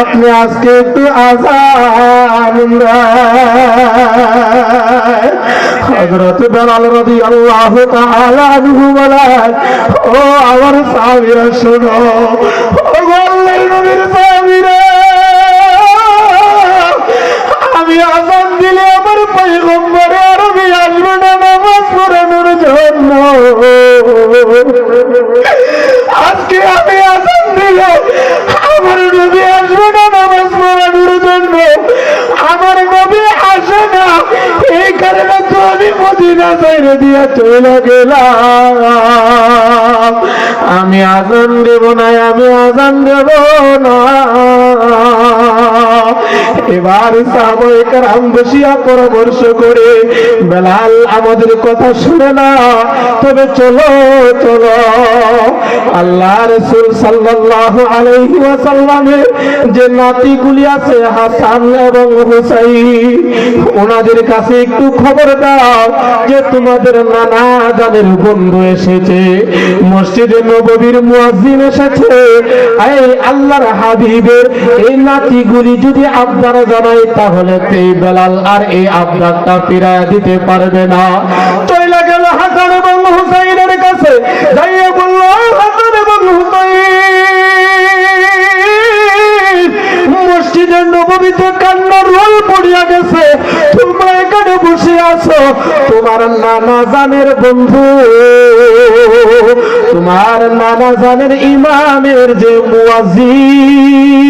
আপনি আজকে একটু আজান বেলাল রবি আল্লাহ তাআলা আনহু ও আমার সাহাবীরা শোনো। ও আল্লাহর নবীর এই কারণে তো আমি মদিনা বাইরে দিয়ে চলে গেলাম। আমি আজান দেব না, আমি আজান দেব না। এবার সাহাবাহিকের বসিয়া পরামর্শ করে, বেলাল আমাদের কথা শুনে না, তবে চলো চলো। আল্লাহ রসুল সাল্লাল্লাহু আলাইহি ওয়াসাল্লামের যে নাতিগুলি আছে, হাসান এবং হুসাইন, ওনাদের কাছে একটু খবর দাও যে তোমাদের নানা জানের বন্ধু এসেছে। মসজিদে নববীর মুয়াজ্জিন এসেছে। এই আল্লাহর হাবিবের এই নাতিগুলি যদি আপনারা জানাই তাহলে এই বেলাল আর এই আবদারটা ফিরাইয়া দিতে পারবে না। চলে গেল হাসান এবং হুসাইনের কাছে। যাইয়া বলল হাসান এবং হুসাইন মসজিদের নবমীতে কান্নার রোল পড়িয়া গেছে। তোমরা এখানে বসে আছো। তোমার নানা জানের বন্ধু। তোমার নানা জানের ইমামের যে মুয়াজ্জিন,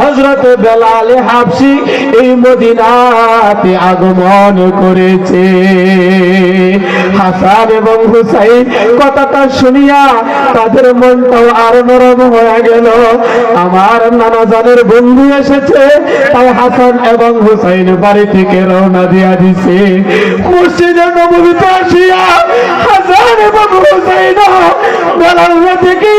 হযরত বেলাল হাবশি এই মদিনাতে আগমন করেছে। হাসান এবং হুসাইন কথাটা শুনিয়া তাদের মনটাও আর নরম হয়ে গেল। আমার নানা জানের বন্ধু এসেছে, তাই হাসান এবং হুসাইন বাড়ি থেকে রওনা দিয়া দিছে। মসজিদে নবমীতে আসিয়া হাসান এবং হুসাইন বেলাল থেকে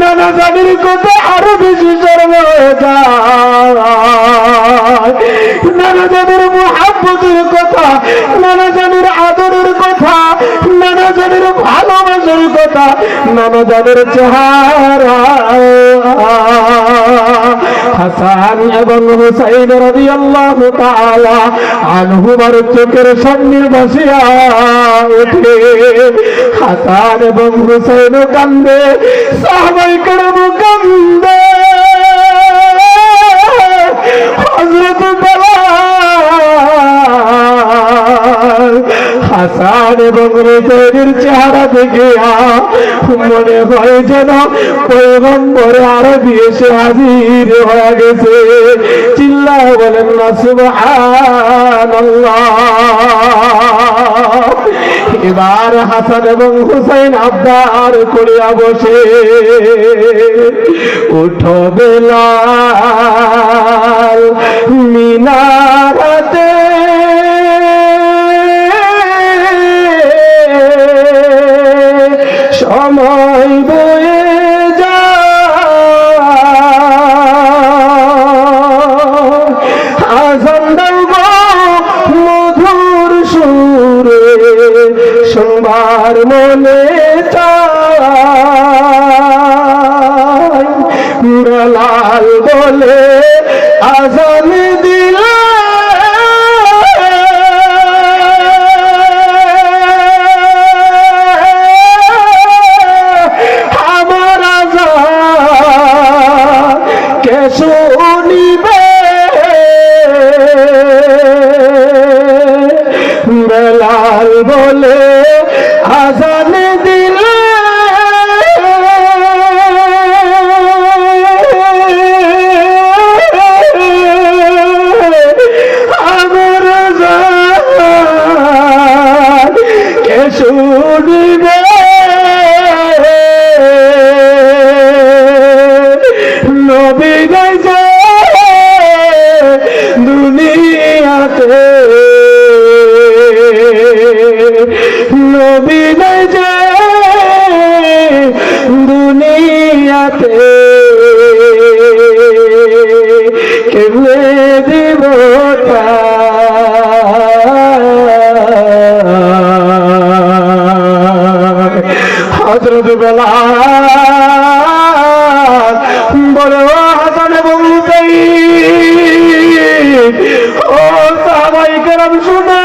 নানা জানির কথা আরও বেশি যায়। নানা জানির মহাব্বতের কথা, নানা জানির আদরের কথা, নানা জানির ভালোবাসার কথা, নানা জানির চেহারা। হাসান এবং হুসাইন রাদিয়াল্লাহু তাআলা আনহুমার চোখের সামনে বসিয়া ওঠে হাসান এবং হুসাইন কান্দে, সাহাবাই করব কান্দে। হযরত হাসান এবং হুসাইনের চেহারা দেখে মনে হয় যেন পয়গম্বর আরবি এসে হাজির হয়ে গেছে। চিল্লা বলেন না, সুবহানাল্লাহ। এবার হাসান এবং হুসাইন আবদার করিয়া বসে। উঠো বেলাল, মিনারাতে শুনিবে হজরত বেলাল বলে ও হাসান হুসাইন, ও কেরাম শুনো।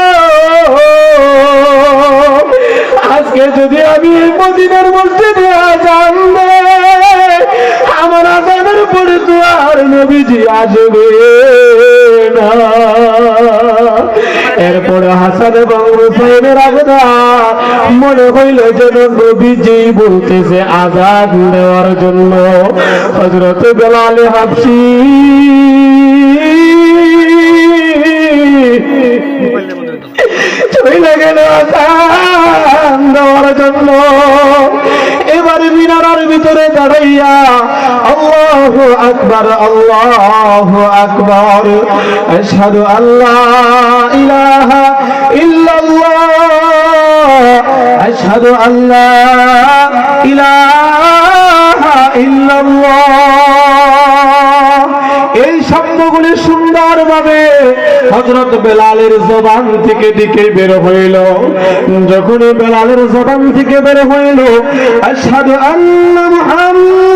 আজকে যদি আমি মদিনার মসজিদে দেই, আমার আজানের পরে তো আর নবীজি আসবে না। হাসান এবং হুসাইনের আবেদা। মনে হইল যেন নবীজি বলতেছে আজাদ নেওয়ার জন্য। হজরত বেলালে হাফসি। দেওয়ার জন্য। এবার মিনারার ভিতরে দাঁড়াইয়া আকবার, আল্লাহ আকবার। আশহাদু আল্লাহ ইলাহা ইল্লাল্লাহ। আশহাদু আল্লাহ ইলাহা ইল্লাল্লাহ। এই শব্দগুলি সুন্দরভাবে হজরত বেলালের জবান থেকে দিকে বের হইল। যখন বেলালের জবান থেকে বের হইল, আশহাদু মুহাম্মাদার রাসূলুল্লাহ